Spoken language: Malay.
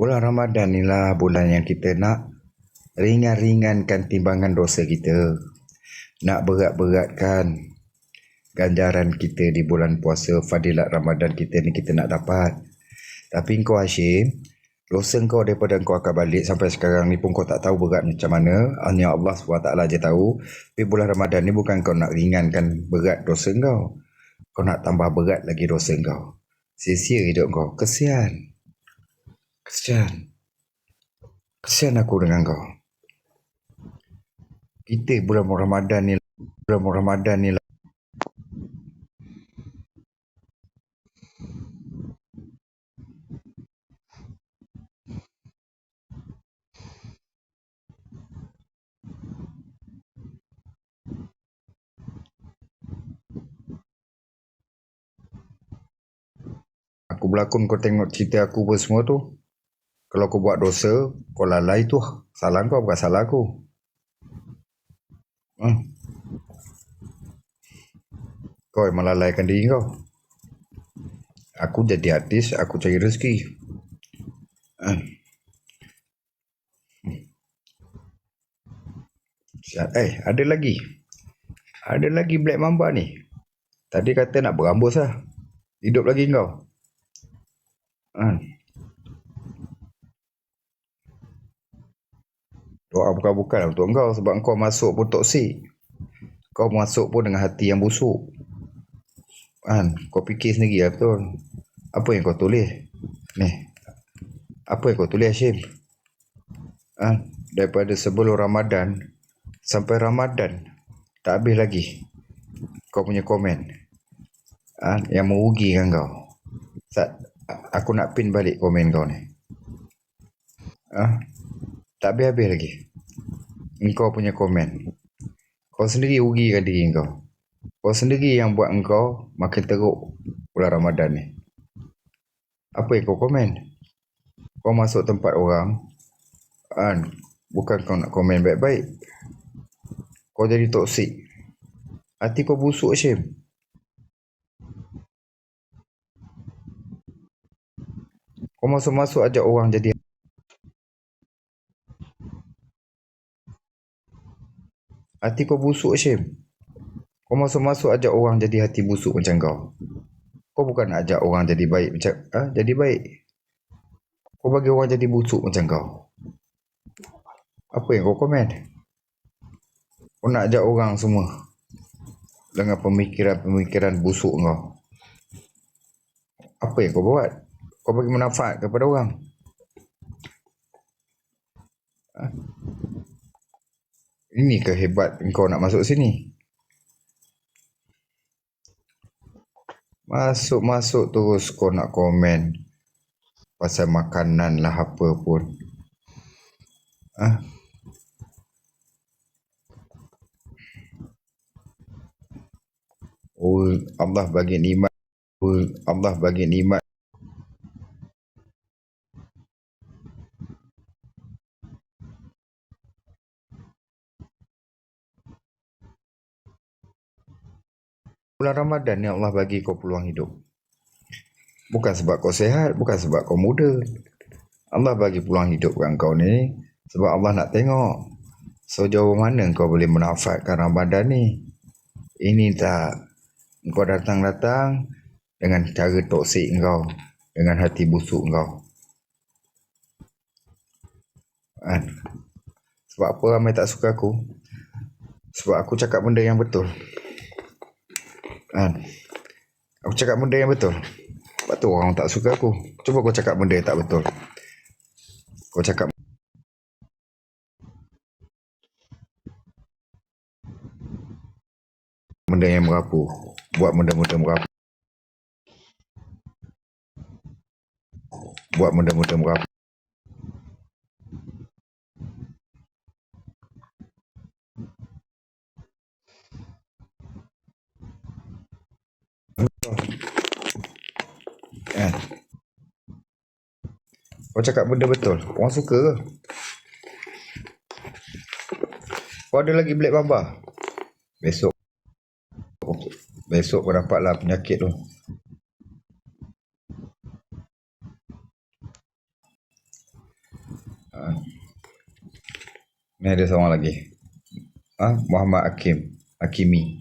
Bulan Ramadan inilah bulan yang kita nak ringan-ringankan timbangan dosa kita. Nak berat-beratkan ganjaran kita di bulan puasa fadilat Ramadan kita ni kita nak dapat. Tapi kau Hashim, dosa kau daripada kau akan balik sampai sekarang ni pun kau tak tahu berat macam mana. Hanya Allah SWT je tahu. Tapi bulan Ramadan ni bukan kau nak ringankan berat dosa kau. Kau nak tambah berat lagi dosa kau. Sia-sia hidup kau. Kesian. Kesian. Kesian aku dengan kau. Kita bulan Ramadan ni bulan Ramadan ni lah. Aku berlakon kau tengok cerita aku pun semua tu. Kalau kau buat dosa, kau lalai tu. Salah kau bukan salah aku. Hmm. Kau yang melalaikan diri kau. Aku jadi artis, aku cari rezeki. Hmm. Eh, ada lagi. Ada lagi Black Mamba ni. Tadi kata nak berambus lah. Hidup lagi kau. Hmm. Doa bukan-bukan untuk engkau sebab engkau masuk pun toksik. Kau masuk pun dengan hati yang busuk. Kan? Kau fikir sendiri lah betul. Apa yang kau tulis? Ni. Apa yang kau tulis Hashim? Kan? Daripada sebelum Ramadan sampai Ramadan tak habis lagi kau punya komen. Kan? Yang merugikan kau. Aku nak pin balik komen kau ni. Ah, tak habis-habis lagi. Engkau punya komen. Kau sendiri ugikan diri kau. Kau sendiri yang buat engkau makin teruk bulan Ramadan ni. Apa yang kau komen? Kau masuk tempat orang, kan? Bukan kau nak komen baik-baik. Kau jadi toksik. Hati kau busuk, Syim. Kau masuk-masuk ajak orang jadi Hati kau busuk Syim. Kau masuk-masuk ajak orang jadi hati busuk macam kau. Kau bukan nak ajak orang jadi baik macam ha? jadi baik. Kau bagi orang jadi busuk macam kau. Apa yang kau komen? Kau nak ajak orang semua dengan pemikiran-pemikiran busuk kau. Apa yang kau buat? Kau bagi manfaat kepada orang. Ha? Ini ke hebat kau nak masuk sini? Masuk-masuk terus kau nak komen pasal makanan lah apa pun. Ah. Oh, Allah bagi nikmat. Oh, Allah bagi nikmat. Bulan Ramadan ni Allah bagi kau peluang hidup. Bukan sebab kau sehat, bukan sebab kau muda. Allah bagi peluang hidup kat kau ni sebab Allah nak tengok sejauh mana kau boleh menafatkan Ramadan ni. Ini tak kau datang-datang dengan cara toksik kau, dengan hati busuk kau. Kan? Sebab apa ramai tak suka aku? Sebab aku cakap benda yang betul. Kan? Aku cakap benda yang betul. Sebab tu orang tak suka aku. Cuba kau cakap benda yang tak betul. Kau cakap benda yang merapu. Buat benda-benda merapu. Buat benda-benda merapu. Kan? Kau cakap benda betul. Orang suka ke? Kau ada lagi black bamba? Besok. Besok kau dapatlah penyakit tu. Ah. Ni ada seorang lagi. Ah, Muhammad Hakim. Hakimi.